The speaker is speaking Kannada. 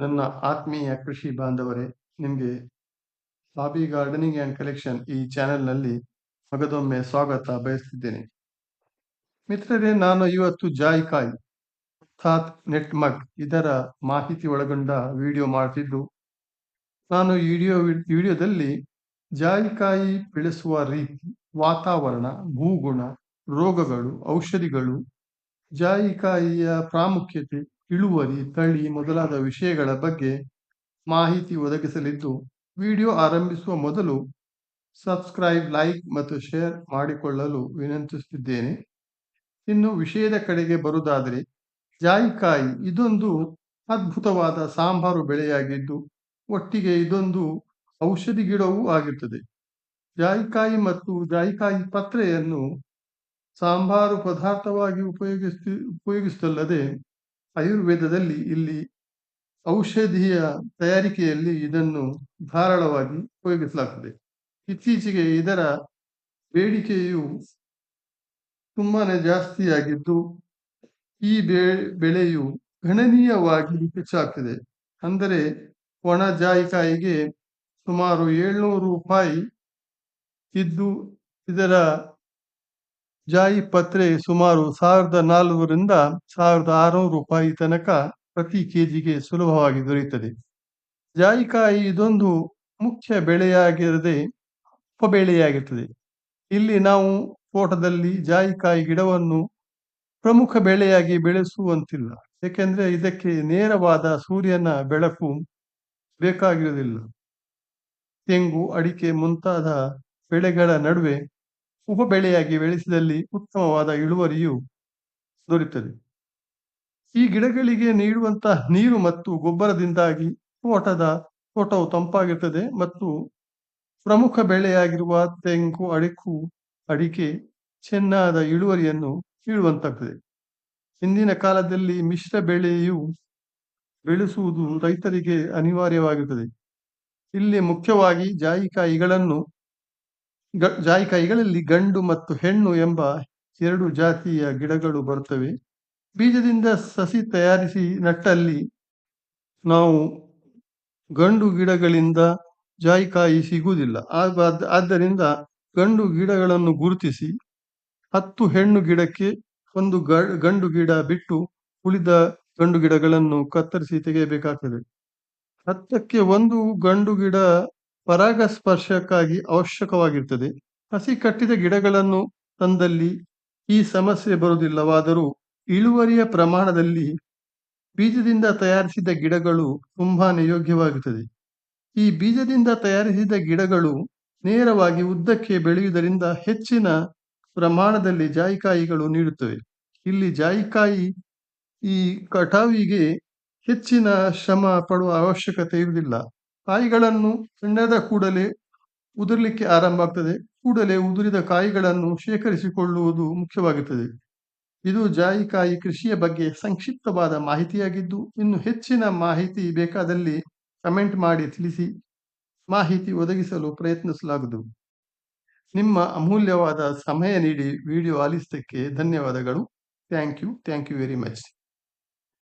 ನನ್ನ ಆತ್ಮೀಯ ಕೃಷಿ ಬಾಂಧವರೇ, ನಿಮಗೆ ಬಾಬಿ ಗಾರ್ಡನಿಂಗ್ ಆ್ಯಂಡ್ ಕಲೆಕ್ಷನ್ ಈ ಚಾನೆಲ್ನಲ್ಲಿ ಮಗದೊಮ್ಮೆ ಸ್ವಾಗತ ಬಯಸ್ತಿದ್ದೇನೆ. ಮಿತ್ರರೇ, ನಾನು ಇವತ್ತು ಜಾಯಿಕಾಯಿ ಅರ್ಥಾತ್ ನೆಟ್ ಮಗ್ ಇದರ ಮಾಹಿತಿ ಒಳಗೊಂಡ ವಿಡಿಯೋ ಮಾಡ್ತಿದ್ದು, ನಾನು ವಿಡಿಯೋ ವಿಡಿಯೋದಲ್ಲಿ ಜಾಯಿಕಾಯಿ ಬೆಳೆಸುವ ರೀತಿ, ವಾತಾವರಣ, ಭೂಗುಣ, ರೋಗಗಳು, ಔಷಧಿಗಳು, ಜಾಯಿಕಾಯಿಯ ಪ್ರಾಮುಖ್ಯತೆ ಇಳುವರಿ, ತಳಿ ಮೊದಲಾದ ವಿಷಯಗಳ ಬಗ್ಗೆ ಮಾಹಿತಿ ಒದಗಿಸಲಿದ್ದು, ವಿಡಿಯೋ ಆರಂಭಿಸುವ ಮೊದಲು ಸಬ್ಸ್ಕ್ರೈಬ್, ಲೈಕ್ ಮತ್ತು ಶೇರ್ ಮಾಡಿಕೊಳ್ಳಲು ವಿನಂತಿಸುತ್ತಿದ್ದೇನೆ. ಇನ್ನು ವಿಷಯದ ಕಡೆಗೆ ಬರುವುದಾದರೆ, ಜಾಯಿಕಾಯಿ ಇದೊಂದು ಅದ್ಭುತವಾದ ಸಾಂಬಾರು ಬೆಳೆಯಾಗಿದ್ದು, ಒಟ್ಟಿಗೆ ಇದೊಂದು ಔಷಧಿ ಗಿಡವೂ ಆಗಿರ್ತದೆ ಜಾಯಿಕಾಯಿ ಮತ್ತು ಜಾಯಿಕಾಯಿ ಪತ್ರೆಯನ್ನು ಸಾಂಬಾರು ಪದಾರ್ಥವಾಗಿ ಉಪಯೋಗಿಸ್ತಿ, ಉಪಯೋಗಿಸುತ್ತಲ್ಲದೆ ಆಯುರ್ವೇದದಲ್ಲಿ ಇಲ್ಲಿ ಔಷಧಿಯ ತಯಾರಿಕೆಯಲ್ಲಿ ಇದನ್ನು ಧಾರಾಳವಾಗಿ ಉಪಯೋಗಿಸಲಾಗ್ತದೆ. ಇತ್ತೀಚೆಗೆ ಇದರ ಬೇಡಿಕೆಯು ತುಂಬಾನೇ ಜಾಸ್ತಿಯಾಗಿದ್ದು, ಈ ಬೆ, ಬೆಳೆಯು ಗಣನೀಯವಾಗಿ ಹೆಚ್ಚಾಗ್ತಿದೆ. ಅಂದರೆ ಒಣ ಜಾಯಿಕಾಯಿಗೆ ಸುಮಾರು ಏಳ್ನೂರು ರೂಪಾಯಿ ಇದ್ದು, ಇದರ ಜಾಯಿ ಪತ್ರೆ ಸುಮಾರು ಸಾವಿರದ ನಾಲ್ನೂರರಿಂದ ಸಾವಿರದ ಆರುನೂರು ರೂಪಾಯಿ ತನಕ ಪ್ರತಿ ಕೆಜಿಗೆ ಸುಲಭವಾಗಿ ದೊರೆಯುತ್ತದೆ. ಜಾಯಿಕಾಯಿ ಇದೊಂದು ಮುಖ್ಯ ಬೆಳೆಯಾಗಿರದೆ ಉಪಬೆಳೆಯಾಗಿರ್ತದೆ ಇಲ್ಲಿ ನಾವು ತೋಟದಲ್ಲಿ ಜಾಯಿಕಾಯಿ ಗಿಡವನ್ನು ಪ್ರಮುಖ ಬೆಳೆಯಾಗಿ ಬೆಳೆಸುವಂತಿಲ್ಲ. ಏಕೆಂದರೆ ಇದಕ್ಕೆ ನೇರವಾದ ಸೂರ್ಯನ ಬೆಳಕು ಬೇಕಾಗಿರುವುದಿಲ್ಲ. ತೆಂಗು, ಅಡಿಕೆ ಮುಂತಾದ ಬೆಳೆಗಳ ನಡುವೆ ಉಪ ಬೆಳೆಯಾಗಿ ಬೆಳೆಸಿದಲ್ಲಿ ಉತ್ತಮವಾದ ಇಳುವರಿಯು ದೊರೆಯುತ್ತದೆ. ಈ ಗಿಡಗಳಿಗೆ ನೀಡುವಂತಹ ನೀರು ಮತ್ತು ಗೊಬ್ಬರದಿಂದಾಗಿ ತೋಟದ ತೋಟವು ತಂಪಾಗಿರ್ತದೆ ಮತ್ತು ಪ್ರಮುಖ ಬೆಳೆಯಾಗಿರುವ ತೆಂಗು, ಅಡಿಕು, ಅಡಿಕೆ ಚೆನ್ನಾದ ಇಳುವರಿಯನ್ನು ನೀಡುವಂತಾಗ್ತದೆ. ಹಿಂದಿನ ಕಾಲದಲ್ಲಿ ಮಿಶ್ರ ಬೆಳೆಯು ಬೆಳೆಸುವುದು ರೈತರಿಗೆ ಅನಿವಾರ್ಯವಾಗಿರುತ್ತದೆ. ಇಲ್ಲಿ ಮುಖ್ಯವಾಗಿ ಜಾಯಿಕಾಯಿಗಳನ್ನು ಜಾಯಿಕಾಯಿಗಳಲ್ಲಿ ಗಂಡು ಮತ್ತು ಹೆಣ್ಣು ಎಂಬ ಎರಡು ಜಾತಿಯ ಗಿಡಗಳು ಬರುತ್ತವೆ. ಬೀಜದಿಂದ ಸಸಿ ತಯಾರಿಸಿ ನಟ್ಟಲ್ಲಿ ನಾವು ಗಂಡು ಗಿಡಗಳಿಂದ ಜಾಯಿಕಾಯಿ ಸಿಗುವುದಿಲ್ಲ. ಆದ್ದರಿಂದ ಗಂಡು ಗಿಡಗಳನ್ನು ಗುರುತಿಸಿ ಹತ್ತು ಹೆಣ್ಣು ಗಿಡಕ್ಕೆ ಒಂದು ಗಂಡು ಗಿಡ ಬಿಟ್ಟು ಉಳಿದ ಗಂಡು ಗಿಡಗಳನ್ನು ಕತ್ತರಿಸಿ ತೆಗೆಯಬೇಕಾಗ್ತದೆ. ಹತ್ತಕ್ಕೆ ಒಂದು ಗಂಡು ಗಿಡ ಪರಾಗಸ್ಪರ್ಶಕ್ಕಾಗಿ ಅವಶ್ಯಕವಾಗಿರ್ತದೆ. ಹಸಿ ಕಟ್ಟಿದ ಗಿಡಗಳನ್ನು ತಂದಲ್ಲಿ ಈ ಸಮಸ್ಯೆ ಬರುವುದಿಲ್ಲವಾದರೂ ಇಳುವರಿಯ ಪ್ರಮಾಣದಲ್ಲಿ ಬೀಜದಿಂದ ತಯಾರಿಸಿದ ಗಿಡಗಳು ತುಂಬಾ ಯೋಗ್ಯವಾಗುತ್ತದೆ ಈ ಬೀಜದಿಂದ ತಯಾರಿಸಿದ ಗಿಡಗಳು ನೇರವಾಗಿ ಉದ್ದಕ್ಕೆ ಬೆಳೆಯುವುದರಿಂದ ಹೆಚ್ಚಿನ ಪ್ರಮಾಣದಲ್ಲಿ ಜಾಯಿಕಾಯಿಗಳು ನೀಡುತ್ತವೆ. ಇಲ್ಲಿ ಜಾಯಿಕಾಯಿ ಈ ಕಟಾವಿಗೆ ಹೆಚ್ಚಿನ ಶ್ರಮ ಪಡುವ ಅವಶ್ಯಕತೆ ಇರುವುದಿಲ್ಲ ಕಾಯಿಗಳನ್ನು ಸಣ್ಣದ ಕೂಡಲೇ ಉದುರಲಿಕ್ಕೆ ಆರಂಭ ಆಗ್ತದೆ ಕೂಡಲೇ ಉದುರಿದ ಕಾಯಿಗಳನ್ನು ಶೇಖರಿಸಿಕೊಳ್ಳುವುದು ಮುಖ್ಯವಾಗುತ್ತದೆ. ಇದು ಜಾಯಿಕಾಯಿ ಕೃಷಿಯ ಬಗ್ಗೆ ಸಂಕ್ಷಿಪ್ತವಾದ ಮಾಹಿತಿಯಾಗಿದ್ದು, ಇನ್ನು ಹೆಚ್ಚಿನ ಮಾಹಿತಿ ಬೇಕಾದಲ್ಲಿ ಕಮೆಂಟ್ ಮಾಡಿ ತಿಳಿಸಿ, ಮಾಹಿತಿ ಒದಗಿಸಲು ಪ್ರಯತ್ನಿಸಲಾಗದು ನಿಮ್ಮ ಅಮೂಲ್ಯವಾದ ಸಮಯ ನೀಡಿ ವಿಡಿಯೋ ಆಲಿಸಿದ್ದಕ್ಕೆ ಧನ್ಯವಾದಗಳು. Thank you. Thank you very much.